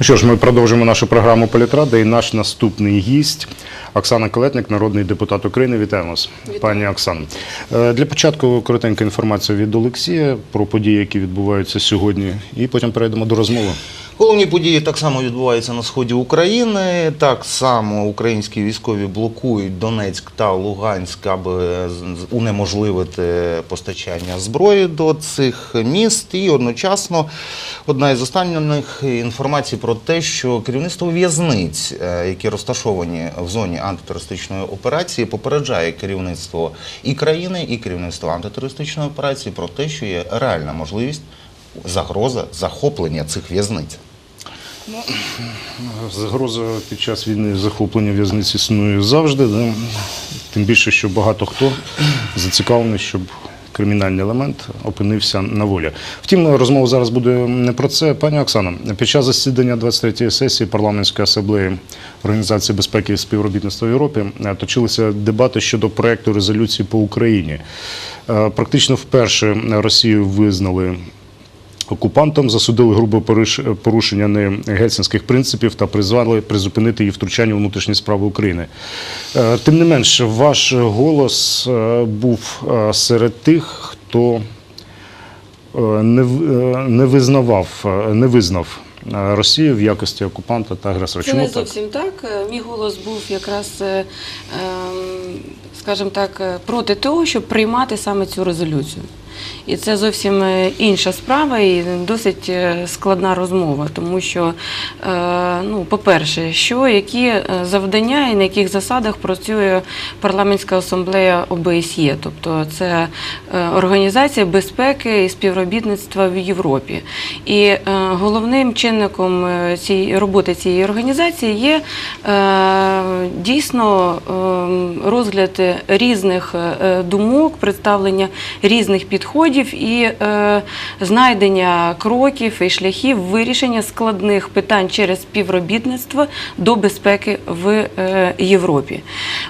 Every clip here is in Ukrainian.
Ну що ж, ми продовжимо нашу програму Політрада і наш наступний гість Оксана Калетник, народний депутат України. Вітаємо вас, пані Оксано. Е, Для початку коротенька інформація від Олексія про події, які відбуваються сьогодні, і потім перейдемо до розмови. Головні події так само відбуваються на сході України. Так само українські військові блокують Донецьк та Луганськ, аби унеможливити постачання зброї до цих міст. І одночасно одна із останніх інформацій про те, що керівництво в'язниць, е, які розташовані в зоні антитерористичної операції, попереджає керівництво і країни, і керівництво антитерористичної операції про те, що є реальна можливість загроза захоплення цих в'язниць. Загроза під час війни захоплення в'язниць існує завжди. да. Тим більше, що багато хто зацікавлений, щоб кримінальний елемент опинився на волі. Втім, розмова зараз буде не про це. Пані Оксано, під час засідання 23-ї сесії парламентської асамблеї Організації безпеки і співробітництва в Європі е, точилися дебати щодо проекту резолюції по Україні. Е, Практично вперше Росію визнали окупантом, засудили грубе порушення не гельсінських принципів та призвали призупинити її втручання у внутрішні справи України. Е, Тим не менш, ваш голос е, був е, серед тих, хто не, не визнавав, не визнав Росію в якості окупанта та агресора. Це Чому не зовсім так. Е, Мій голос був якраз, ем, скажімо так, проти того, щоб приймати саме цю резолюцію. І це зовсім е, інша справа і досить е, складна розмова, тому що, е, ну, по-перше, що які завдання і на яких засадах працює парламентська асамблея ОБСЄ, тобто це організація безпеки і співробітництва в Європі. І головним чинником цієї роботи цієї організації є дійсно е, розгляд різних думок, представлення різних підходів і е, знайдення кроків і шляхів вирішення складних питань через співробітництво до безпеки в е, Європі.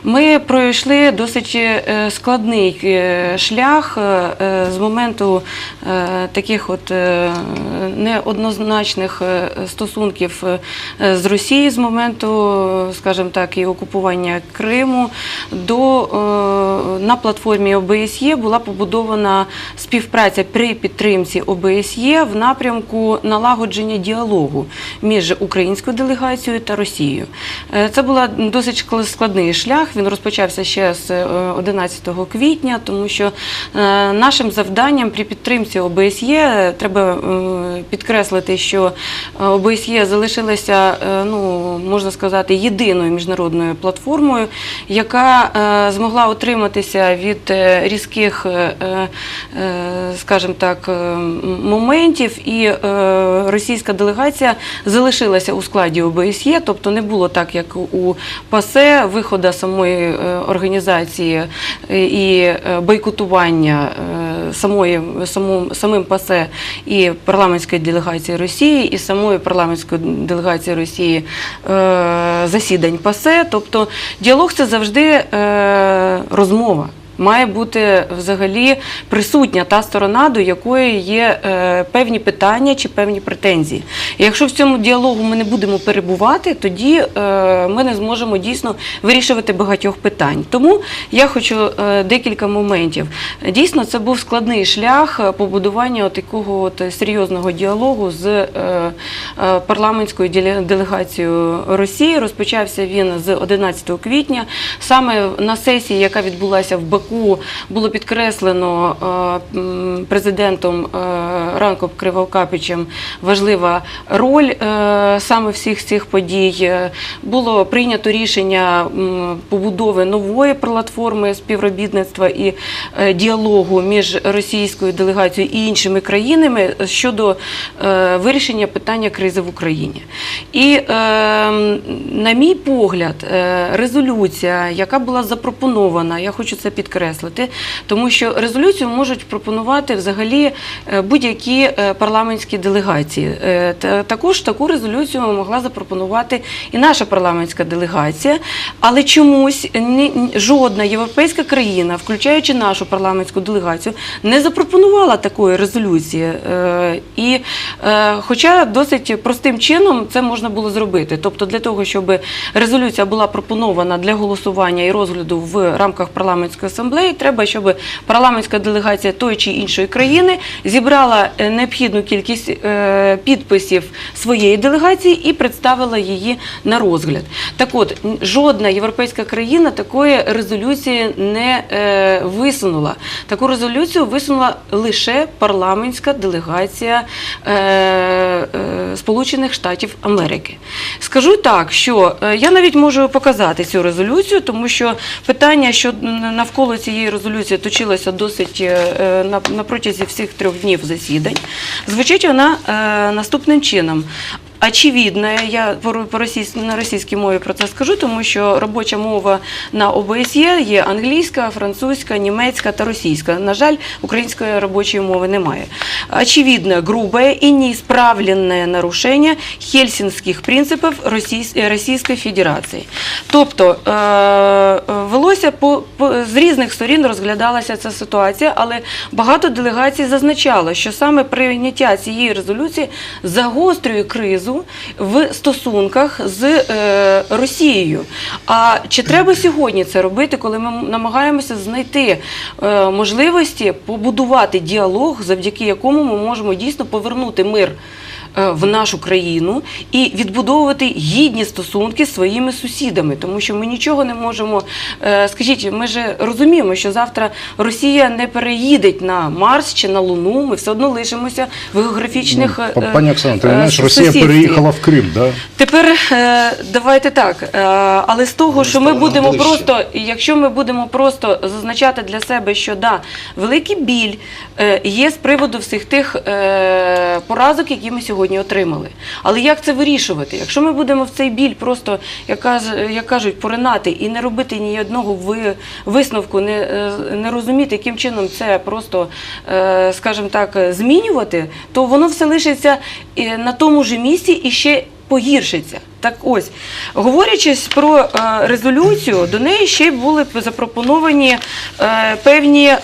Ми пройшли досить е, складний е, шлях е, з моменту таких от неоднозначних стосунків з Росією з моменту, скажімо так, і окупування Криму до на платформі ОБСЄ була побудована співпраця при підтримці ОБСЄ в напрямку налагодження діалогу між українською делегацією та Росією. Е, Це був досить складний шлях. Він розпочався ще з е, 11 квітня, тому що е, нашим завданням при підтримці ОБСЄ е, треба е, підкреслити, що е, ОБСЄ залишилася, е, ну можна сказати, єдиною міжнародною платформою, яка е, змогла отриматися від е, різких, е, е, скажімо так, е, моментів, і е, російська делегація залишилася у складі ОБСЄ, тобто не було так, як у ПАСЕ виходу самої е, організації е, і е, бойкотування е, самої саму- самим ПАСЕ і парламентської делегації Росії, і самої парламентської делегації Росії е, засідань ПАСЕ. Тобто діалог це завжди е, розмова. Має бути взагалі присутня та сторона, до якої є е, певні питання чи певні претензії. Якщо в цьому діалогу ми не будемо перебувати, тоді е, ми не зможемо дійсно вирішувати багатьох питань. Тому я хочу е, декілька моментів. Дійсно, це був складний шлях побудування такого серйозного діалогу з парламентською делегацією Росії. Розпочався він з 11 квітня. Саме на сесії, яка відбулася в Баку, було підкреслено е, президентом е, Ранком Кривокапичем важлива роль е, саме всіх цих подій. Було прийнято рішення побудови нової платформи співробітництва і діалогу між російською делегацією і іншими країнами щодо вирішення питання кризи в Україні. І, на мій погляд, резолюція, яка була запропонована, я хочу це підкреслити, підкреслити, тому що резолюцію можуть пропонувати взагалі е, будь-які е, парламентські делегації. Е, Також таку резолюцію могла запропонувати і наша парламентська делегація, але чомусь жодна європейська країна, включаючи нашу парламентську делегацію, не запропонувала такої резолюції. І хоча досить простим чином це можна було зробити. Тобто для того, щоб резолюція була пропонована для голосування і розгляду в рамках парламентської асамблеї, треба, щоб парламентська делегація тої чи іншої країни зібрала е, необхідну кількість е, підписів своєї делегації і представила її на розгляд. Так от, жодна європейська країна такої резолюції не е, висунула. Таку резолюцію висунула лише парламентська делегація Сполучених Штатів Америки. Скажу так, що я навіть можу показати цю резолюцію, тому що питання, що н- цієї резолюції точилася досить е, е, на, на протязі всіх трьох днів засідань. Звучить вона е, наступним чином. Очевидно, я по, по російсь, на російській мові про це скажу, тому що робоча мова на ОБСЄ є англійська, французька, німецька та російська. На жаль, української робочої мови немає. Очевидно, грубое и неисправленное нарушение хельсинських принципів Російської Федерації. Тобто е, велося по, по з різних сторін розглядалася ця ситуація, але багато делегацій зазначало, що саме прийняття цієї резолюції загострює кризу в стосунках з е, Росією. А чи треба сьогодні це робити, коли ми намагаємося знайти е, можливості побудувати діалог, завдяки якому ми можемо дійсно повернути мир? Е, В нашу країну і відбудовувати гідні стосунки з своїми сусідами, тому що ми нічого не можемо. е, Скажіть, ми ж розуміємо, що завтра Росія не переїде на Марс чи на Луну. Ми все одно лишимося в географічних Ну, е, Пані Оксана, ти знаєш, Росія переїхала в Крим, да? Тепер давайте так. Але з того, що ми будемо ближче. просто, якщо ми будемо просто зазначати для себе, що да, великий біль є з приводу всіх тих поразок, які ми сьогодні отримали. Але як це вирішувати? Якщо ми будемо в цей біль просто, як, кажуть, поринати і не робити ні одного ви- висновку, не, е, не розуміти, яким чином це просто, е, скажімо так, змінювати, то воно все лишиться е, на тому ж місці і ще погіршиться. Так ось, говорячи про е, резолюцію, до неї ще були запропоновані е, певні е,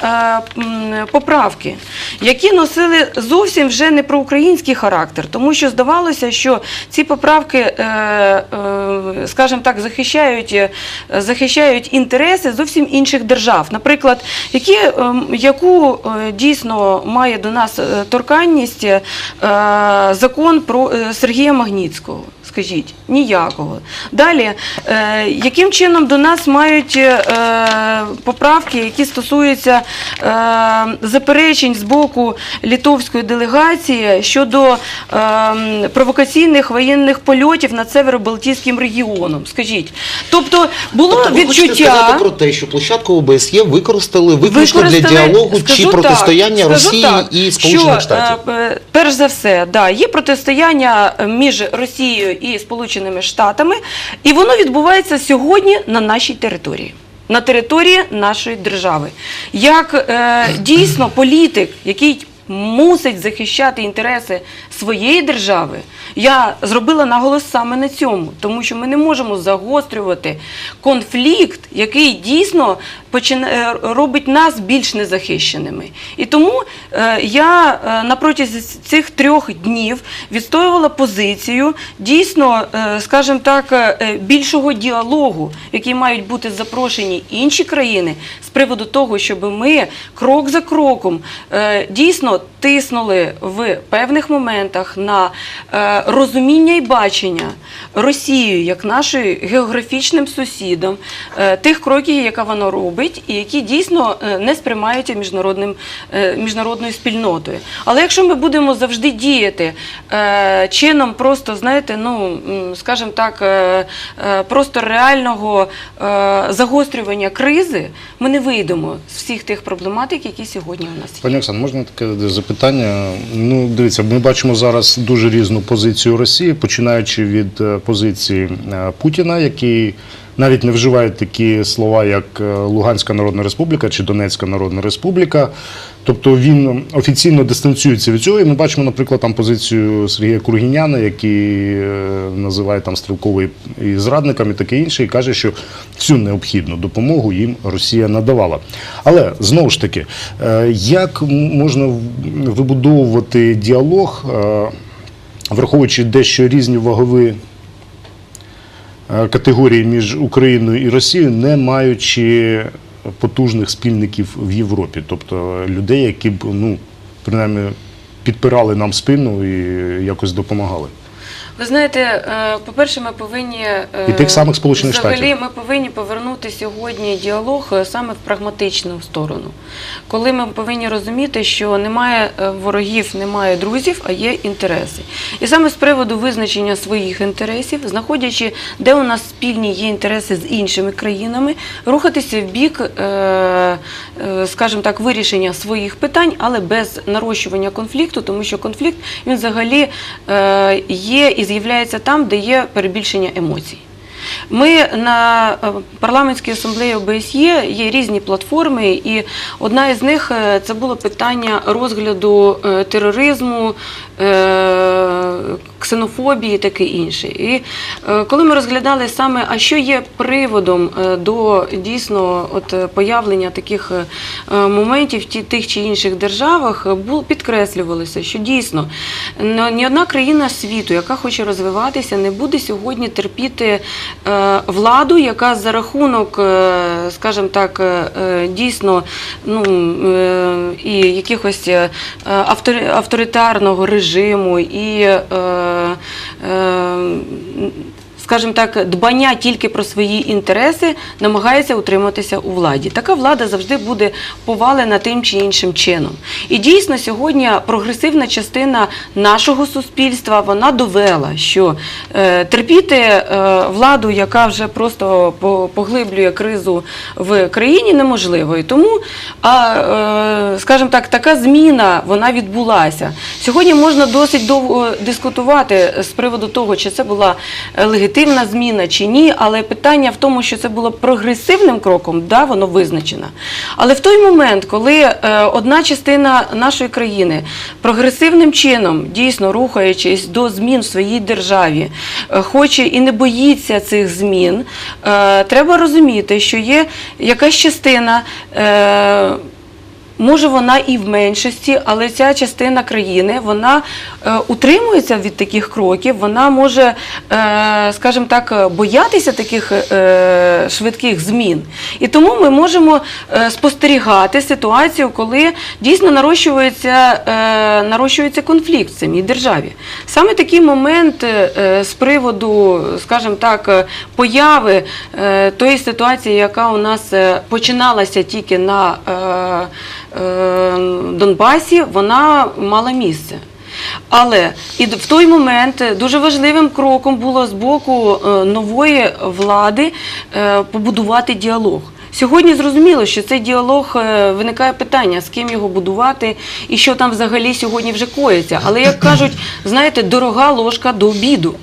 поправки, які носили зовсім вже не про український характер, тому що здавалося, що ці поправки, скажімо так, захищають, інтереси зовсім інших держав. Наприклад, яку дійсно має до нас торканність закон про Сергія Магнітського. Скажіть, ніякого. Далі, е, яким чином до нас мають е, поправки, які стосуються е, заперечень з боку літовської делегації щодо е, провокаційних воєнних польотів над Северо-Балтійським регіоном? Скажіть, тобто було Тобто ви відчуття. сказати про те, що площадку ОБСЄ використали виключно для діалогу скажу чи так, протистояння скажу Росії так, і Сполучених що, Штатів? е, е, Перш за все, да, є протистояння між Росією і Сполученими Штатами, і воно відбувається сьогодні на нашій території. На території нашої держави. Як е, дійсно політик, який мусить захищати інтереси своєї держави, я зробила наголос саме на цьому, тому що ми не можемо загострювати конфлікт, який дійсно робить нас більш незахищеними. І тому е, я е, на протязі цих трьох днів відстоювала позицію дійсно, е, скажімо так, е, більшого діалогу, який мають бути запрошені інші країни з приводу того, щоб ми крок за кроком е, дійсно тиснули в певних моментах на е, розуміння і бачення Росією як нашою географічним сусідом е, тих кроків, яка вона робить, і які дійсно е, не сприймаються міжнародним е, міжнародною спільнотою. Але якщо ми будемо завжди діяти е, чином, просто знаєте, ну скажімо так, просто реального загострювання кризи, ми не вийдемо з всіх тих проблематик, які сьогодні у нас є. Пані Оксана, можна таке запитання? Ну, дивіться, ми бачимо зараз дуже різну позицію Росії, починаючи від позиції Путіна, який навіть не вживають такі слова, як е, Луганська Народна Республіка чи Донецька Народна Республіка. Тобто він офіційно дистанціюється від цього. І ми бачимо, наприклад, там позицію Сергія Кургіняна, який е, називає там стрілковий і зрадниками, і таке інше, і каже, що всю необхідну допомогу їм Росія надавала. Але знову ж таки, е, як можна вибудовувати діалог, враховуючи дещо різні вагові категорії між Україною і Росією, не маючи потужних спільників в Європі, тобто людей, які б ну принаймні підпирали нам спину і якось допомагали. Ви знаєте, е, по-перше, ми повинні е, І тих самих Сполучених взагалі, Штатів. ми повинні повернути сьогодні діалог е, саме в прагматичну сторону, коли ми повинні розуміти, що немає ворогів, немає друзів, а є інтереси. І саме з приводу визначення своїх інтересів, знаходячи, де у нас спільні є інтереси з іншими країнами, рухатися в бік, скажімо так, вирішення своїх питань, але без нарощування конфлікту, тому що конфлікт він взагалі є і з'являється там, де є перебільшення емоцій. Ми на е, парламентській асамблеї ОБСЄ є різні платформи, і одна із них е, це було питання розгляду е, тероризму, ксенофобії, таке інше. І е, коли ми розглядали саме, а що є приводом е, до дійсно от е, появлення таких е, е, моментів в тих чи інших державах, е, підкреслювалося, що дійсно ні одна країна світу, яка хоче розвиватися, не буде сьогодні терпіти е, владу, яка за рахунок, е, скажімо так, е, е, дійсно ну, е, і якихось е, авторитарного режиму і. е, е, Скажімо так, дбання тільки про свої інтереси намагається утриматися у владі. Така влада завжди буде повалена тим чи іншим чином. І дійсно сьогодні прогресивна частина нашого суспільства вона довела, що е, терпіти е, владу, яка вже просто по- поглиблює кризу в країні, неможливо. І тому, е, скажімо так, така зміна вона відбулася. Сьогодні можна досить довго дискутувати з приводу того, чи це була е, легітимна зміна чи ні, але питання в тому, що це було прогресивним кроком, да, воно визначено. Але в той момент, коли е, одна частина нашої країни прогресивним чином, дійсно рухаючись до змін в своїй державі, е, хоче і не боїться цих змін, е, треба розуміти, що є якась частина. Може, вона і в меншості, але ця частина країни вона е, утримується від таких кроків. Вона може, е, скажімо так, боятися таких е, швидких змін. І тому ми можемо е, спостерігати ситуацію, коли дійсно нарощується, е, нарощується конфлікт в самій державі. Саме такий момент е, з приводу, скажімо так, появи е, тої ситуації, яка у нас е, починалася тільки на е, Донбасі, вона мала місце. Але і в той момент дуже важливим кроком було з боку е, нової влади е, побудувати діалог. Сьогодні зрозуміло, що цей діалог е, виникає питання, з ким його будувати і що там взагалі сьогодні вже коїться. Але як кажуть, знаєте, дорога ложка до обіду.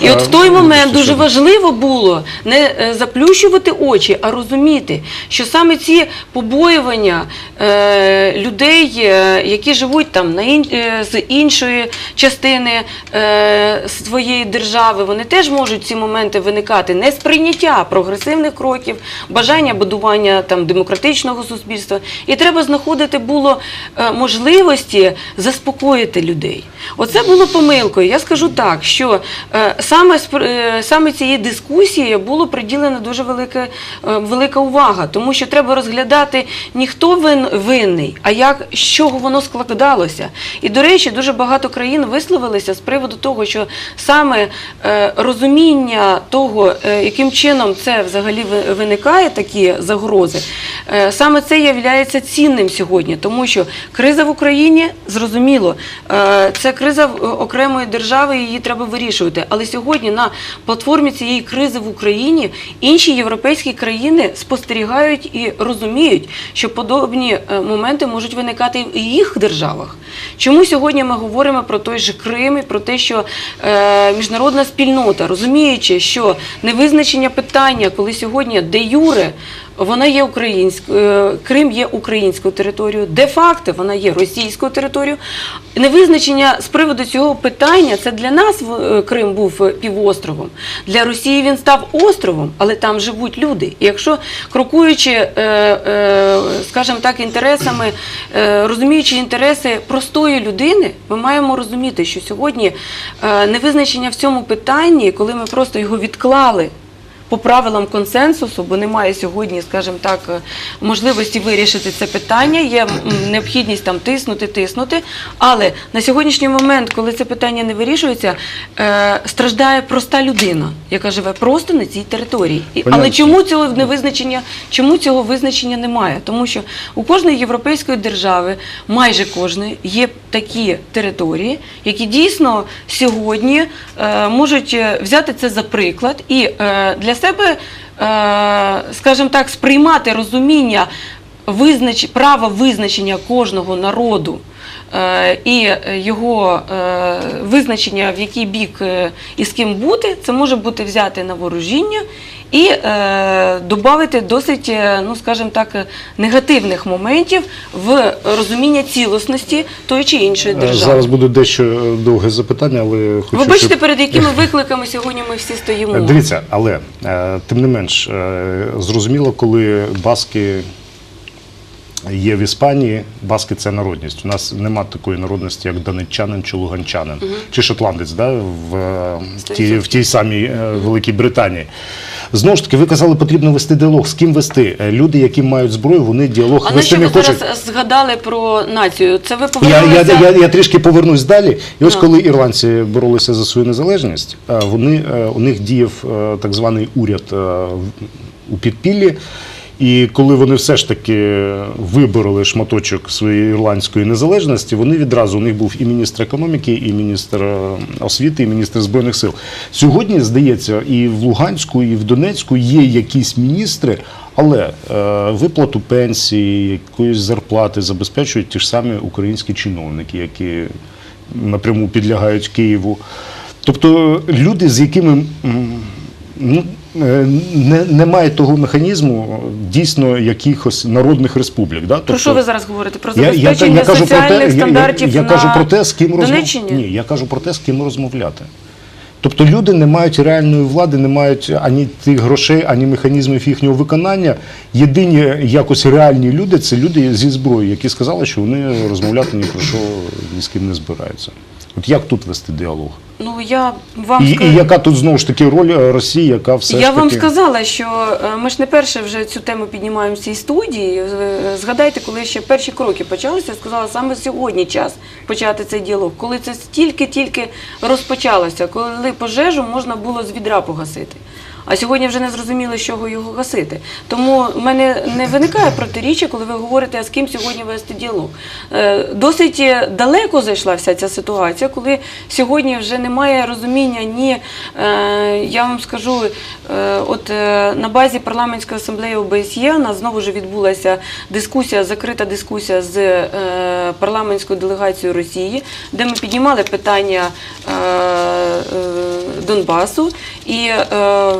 І от в той момент дуже важливо було не е, заплющувати очі, а розуміти, що саме ці побоювання е, людей, е, які живуть там на ін, е, з іншої частини е, своєї держави, вони теж можуть ці моменти виникати. Несприйняття прогресивних кроків, бажання будування там демократичного суспільства. І треба знаходити було е, можливості заспокоїти людей. Оце було помилкою. Я скажу так, що е, саме, е, саме цієї дискусії було приділена дуже велика, е, велика увага, тому що треба розглядати не хто вин, винний, а як з чого воно складалося. І до речі, дуже багато країн висловилися з приводу того, що саме е, розуміння того, яким чином це взагалі ви- виникає, такі загрози, саме це є цінним сьогодні, тому що криза в Україні зрозуміло, це криза окремої держави, її треба вирішувати. Але сьогодні на платформі цієї кризи в Україні інші європейські країни спостерігають і розуміють, що подобні е, моменти можуть виникати в їх державах. Чому сьогодні ми говоримо про той же Крим і про те, що е, міжнародна спільнота, розуміючи, що невизначення питання, коли сьогодні де юре вона є українською, Крим є українською територією, де-факто вона є російською територією. Невизначення з приводу цього питання це для нас е, Крим був е, півостровом. Для Росії він став островом, але там живуть люди. І якщо крокуючи, е, е, скажімо так, інтересами, е, розуміючи інтереси простої людини, ми маємо розуміти, що сьогодні е, невизначення в цьому питанні, коли ми просто його відклали по правилам консенсусу, бо немає сьогодні, скажімо так, е, можливості вирішити це питання. Є необхідність там тиснути, тиснути. Але на сьогоднішній момент, коли це питання не вирішується, е, страждає проста людина, яка живе просто на цій території. І, але чому цього невизначення? Чому цього визначення немає? Тому що у кожної європейської держави, майже кожної, є такі території, які дійсно сьогодні е, можуть е, взяти це за приклад і е, для себе, скажімо так, сприймати розуміння визнач... права визначення кожного народу. е, І його е, визначення, в який бік е, і з ким бути, це може бути взяти на ворожіння і е, додати досить, е, ну скажімо так, негативних моментів в розуміння цілісності тої чи іншої Е, держави. Зараз буде дещо е, довге запитання, але хочу. Ви бачите, щоб- перед якими викликами сьогодні ми всі стоїмо. Дивіться, але тим не менш, зрозуміло, коли баски є в Іспанії, баски це народність. У нас нема такої народності, як донеччанин чи луганчанин, чи шотландець да, в, е, в, тій, в тій самій е, Великій Британії. Знову ж таки, ви казали, потрібно вести діалог. З ким вести? Е, Люди, які мають зброю, вони діалог А вести що не ви зараз згадали про націю? Це ви Я, повернулися... я, я, я трішки повернусь далі. І ось Ну. коли ірландці боролися за свою незалежність, вони, у них діяв так званий уряд у підпіллі. І коли вони все ж таки вибороли шматочок своєї ірландської незалежності, вони відразу у них був і міністр економіки, і міністр е, освіти, і міністр збройних сил. Сьогодні здається, і в Луганську, і в Донецьку є якісь міністри, але е, виплату пенсії, якоїсь зарплати забезпечують ті ж самі українські чиновники, які напряму підлягають Києву. Тобто люди, з якими ну, не, немає того механізму дійсно якихось народних республік. Да? Про що ви зараз говорите? Про Я, я, забезпечення я, соціальних про те, соціальних я, я, стандартів я на кажу про те, з ким розмов... Ні, я кажу про те, з ким розмовляти. Тобто люди не мають реальної влади, не мають ані тих грошей, ані механізмів їхнього виконання. Єдині якось реальні люди це люди зі зброєю, які сказали, що вони розмовляти ні про що ні з ким не збираються. От як тут вести діалог? Ну я вам І, і яка тут знову ж таки роль е, Росії, яка все Я ж таки... вам сказала, що е, ми ж не перше вже цю тему піднімаємо в цій студії. Е, Згадайте, коли ще перші кроки почалися, сказала, саме сьогодні час почати цей діалог. Коли це тільки-тільки розпочалося, коли пожежу можна було з відра погасити. А сьогодні вже не зрозуміло, з чого його гасити. Тому в мене не виникає протиріччя, коли ви говорите, а з ким сьогодні вести діалог. Е, Досить далеко зайшла вся ця ситуація, коли сьогодні вже немає розуміння ні, е, я вам скажу, е, от на базі парламентської асамблеї ОБСЄ у нас знову ж відбулася дискусія, закрита дискусія з парламентською делегацією Росії, де ми піднімали питання е, Донбасу, і е,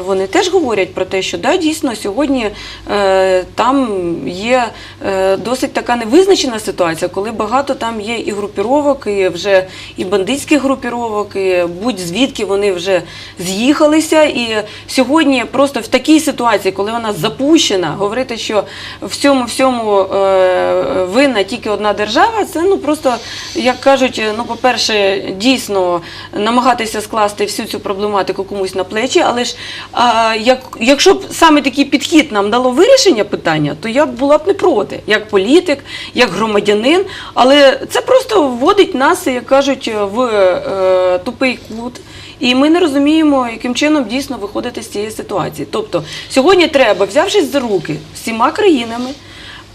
вони теж говорять про те, що да, дійсно сьогодні е, там є е, досить така невизначена ситуація, коли багато там є і групіровок, і вже і бандитських групіровок, і будь-звідки вони вже з'їхалися. І сьогодні просто в такій ситуації, коли вона запущена, говорити, що в цьому всьому е, винна тільки одна держава, це ну просто, як кажуть, ну, по-перше, дійсно намагатися скласти всю цю проблематику комусь на плечі, але ж а, як, якщо б саме такий підхід нам дало вирішення питання, то я б була б не проти, як політик, як громадянин, але це просто вводить нас, як кажуть, в е, тупий кут. І ми не розуміємо, яким чином дійсно виходити з цієї ситуації. Тобто сьогодні треба, взявшись за руки всіма країнами,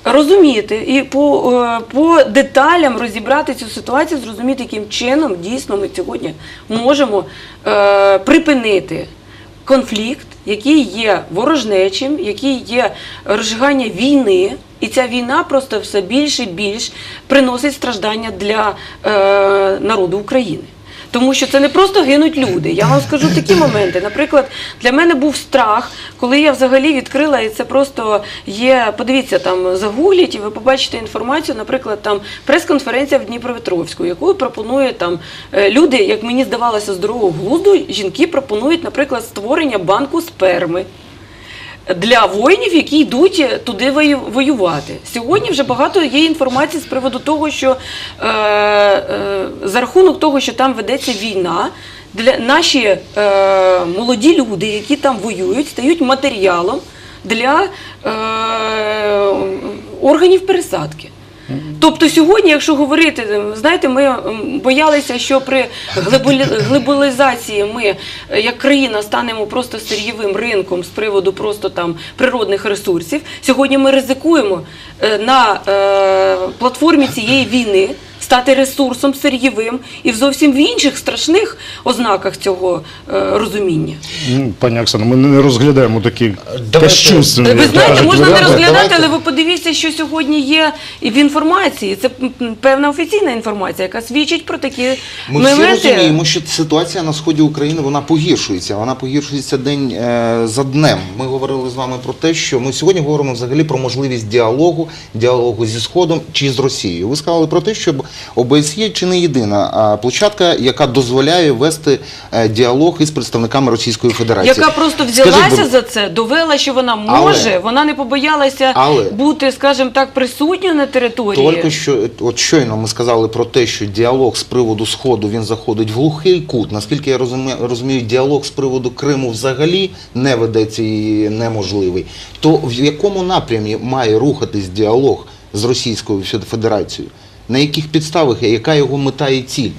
розуміти і по, е, по деталям розібрати цю ситуацію, зрозуміти, яким чином дійсно ми сьогодні можемо е, припинити конфлікт, який є ворожнечим, який є розжигання війни. І ця війна просто все більше і більш приносить страждання для е, народу України. Тому що це не просто гинуть люди. Я вам скажу такі моменти. Наприклад, для мене був страх, коли я взагалі відкрила, і це просто є. Подивіться, там загугліть, і ви побачите інформацію. Наприклад, там прес-конференція в Дніпропетровську, яку пропонує там е, люди, як мені здавалося, здорового глузду, жінки пропонують, наприклад, створення банку сперми для воїнів, які йдуть туди вою- воювати. Сьогодні вже багато є інформації з приводу того, що е, е, за рахунок того, що там ведеться війна, для наші е, молоді люди, які там воюють, стають матеріалом для е, органів пересадки. Тобто сьогодні, якщо говорити, знаєте, ми боялися, що при глобалі- глобалізації ми е, як країна станемо просто сир'євим ринком з приводу просто там природних ресурсів. Сьогодні ми ризикуємо е, на е, платформі цієї війни стати ресурсом сир'євим і в зовсім в інших страшних ознаках цього е, розуміння. Ну, Пані Оксано, ми не розглядаємо такі Давайте- кощунственні, Ви знаєте, кажуть, можна не варіанти. розглядати, але ви подивіться, що сьогодні є і в інформації. Це м, певна офіційна інформація, яка свідчить про такі Ми всі моменти. розуміємо, що ситуація на сході України вона погіршується. Вона погіршується день е, за днем. Ми говорили з вами про те, що ми сьогодні говоримо взагалі про можливість діалогу, діалогу зі сходом чи з Росією. Ви сказали про те, що ОБСЄ чи не єдина площадка, яка дозволяє вести е, діалог із представниками Російської Федерації. Яка просто взялася за це, довела, що вона Але- може, вона не побоялася Але- бути, скажімо так, присутньою на території. Тільки що от щойно ми сказали про те, що діалог з приводу сходу він заходить в глухий кут. Наскільки я розумію, діалог з приводу Криму взагалі не ведеться і неможливий. То в якому напрямі має рухатись діалог з Російською Федерацією? На яких підставах яка його мета і ціль?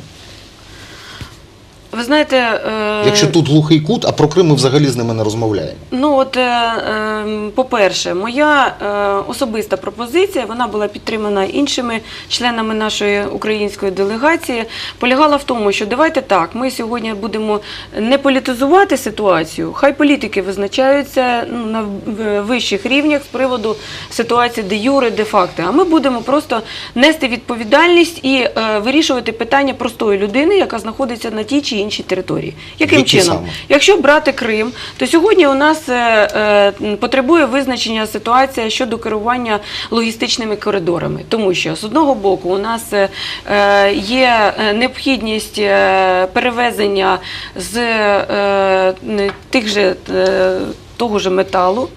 Ви знаєте, е, Якщо тут глухий кут, а про Крим ми взагалі з ними не розмовляємо. Ну от, е, е, по-перше, моя е, особиста пропозиція, вона була підтримана іншими членами нашої української делегації, полягала в тому, що давайте так, ми сьогодні будемо не політизувати ситуацію, хай політики визначаються ну, на в- вищих рівнях з приводу ситуації де юре, де факти, а ми будемо просто нести відповідальність і е, вирішувати питання простої людини, яка знаходиться на тій чи іншій території. Яким Які чином? саме? Якщо брати Крим, то сьогодні у нас е, е, потребує визначення ситуація щодо керування логістичними коридорами, тому що з одного боку у нас е, е, є е, необхідність е, перевезення з е, тих же е, того ж металу.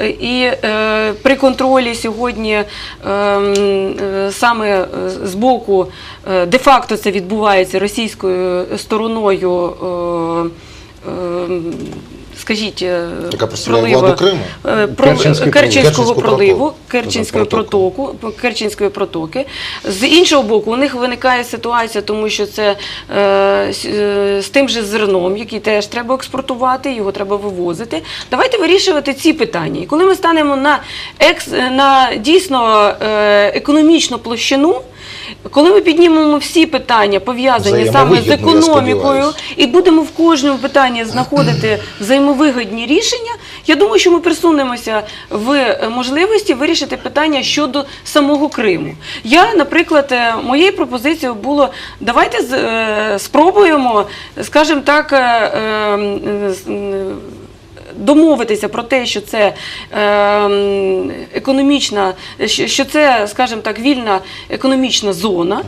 Е, І е, при контролі сьогодні е, е, саме е, з боку е, де-факто це відбувається російською стороною. Е, е, Скажіть, е, Яка представляє владу Криму? е, про- Керченський. Керченського Керченського проливу, протоку. Керченської Протоку. протоку, Керченської протоки. З іншого боку, у них виникає ситуація, тому що це е, е, з тим же зерном, який теж треба експортувати, його треба вивозити. Давайте вирішувати ці питання. І коли ми станемо на, екс, на дійсно е, економічну площину, коли ми піднімемо всі питання, пов'язані саме з економікою, і будемо в кожному питанні знаходити взаємовигідні рішення, я думаю, що ми присунемося в е, можливості вирішити питання щодо самого Криму. Я, наприклад, е, моєю пропозицією було давайте е, спробуємо, скажімо так. Домовитися про те, що це е, економічна, що, це, скажімо так, вільна економічна зона,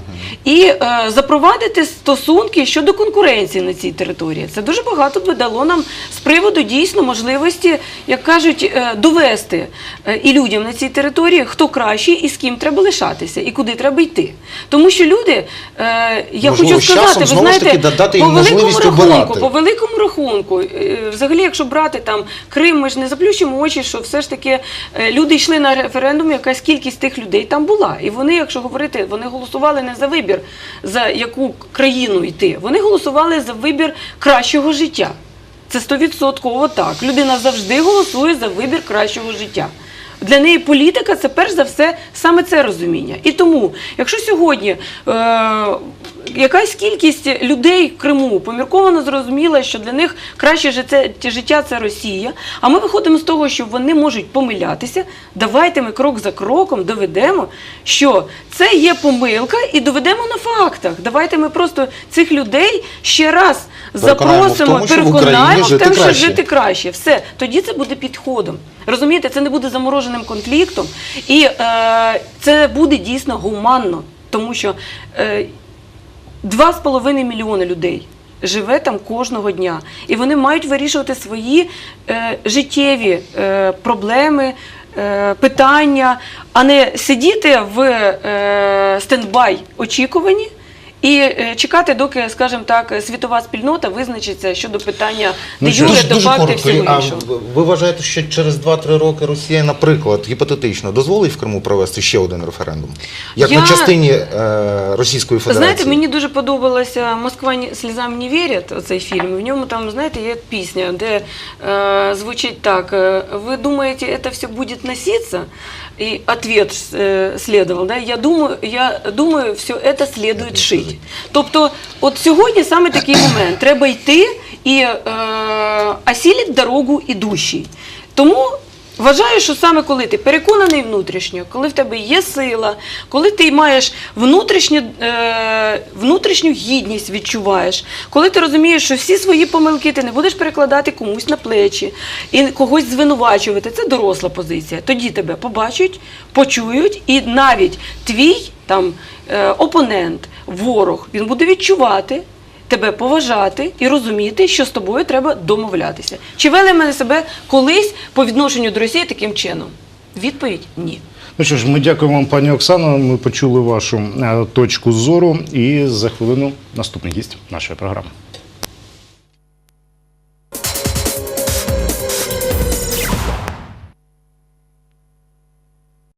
і е, запровадити стосунки щодо конкуренції на цій території. Це дуже багато би дало нам з приводу дійсно можливості, як кажуть, е, довести е, і людям на цій території, хто кращий і з ким треба лишатися, і куди треба йти. Тому що люди, я Можливо, хочу часом сказати, ви знаєте, таки по великому рахунку, обирати. по великому рахунку, взагалі, якщо брати там Крим, ми ж не заплющимо очі, що все ж таки е, люди йшли на референдум, якась кількість тих людей там була. І вони, якщо говорити, вони голосували не за вибір, за яку країну йти. Вони голосували за вибір кращого життя. Це стовідсотково так. Людина завжди голосує за вибір кращого життя. Для неї політика це перш за все саме це розуміння. І тому, якщо сьогодні е, якась кількість людей в Криму помірковано зрозуміла, що для них краще життя, це Росія, а ми виходимо з того, що вони можуть помилятися, давайте ми крок за кроком доведемо, що це є помилка, і доведемо на фактах. Давайте ми просто цих людей ще раз запросимо, переконаємо в тому, що жити краще. Все, тоді це буде підходом. Розумієте, це не буде замороженим конфліктом, і е, це буде дійсно гуманно, тому що е, 2,5 мільйони людей. Живе там кожного дня, і вони мають вирішувати свої е, життєві е, проблеми, е, питання, а не сидіти в е, стендбай очікуванні і е, чекати, доки, скажімо так, світова спільнота визначиться щодо питання Ну, де що юре, факти всього іншого. ви вважаєте, що через 2-3 роки Росія, наприклад, гіпотетично дозволить в Криму провести ще один референдум? Як Я- на частині е, Російської Федерації? знаєте, мені дуже подобалося Москва слізам не вірять. Оцей фільм. В ньому там, знаєте, є пісня, де е, звучить так: ви думаєте, це все буде носитися? І ответ э, следовал. Да? Я думаю, я думаю, все це следует шити. Тобто, от сьогодні саме такий момент. Треба йти і е, осілити дорогу ідущий. Тому Вважаю, що саме коли ти переконаний внутрішньо, коли в тебе є сила, коли ти маєш внутрішню, е, внутрішню гідність відчуваєш, коли ти розумієш, що всі свої помилки ти не будеш перекладати комусь на плечі і когось звинувачувати, це доросла позиція. Тоді тебе побачать, почують, і навіть твій там е, опонент, ворог, він буде відчувати тебе поважати і розуміти, що з тобою треба домовлятися. Чи вели мене себе колись по відношенню до Росії таким чином? Відповідь ні. Ну що ж, ми дякуємо вам, пані Оксано. Ми почули вашу е, точку зору. І за хвилину наступний гість нашої програми.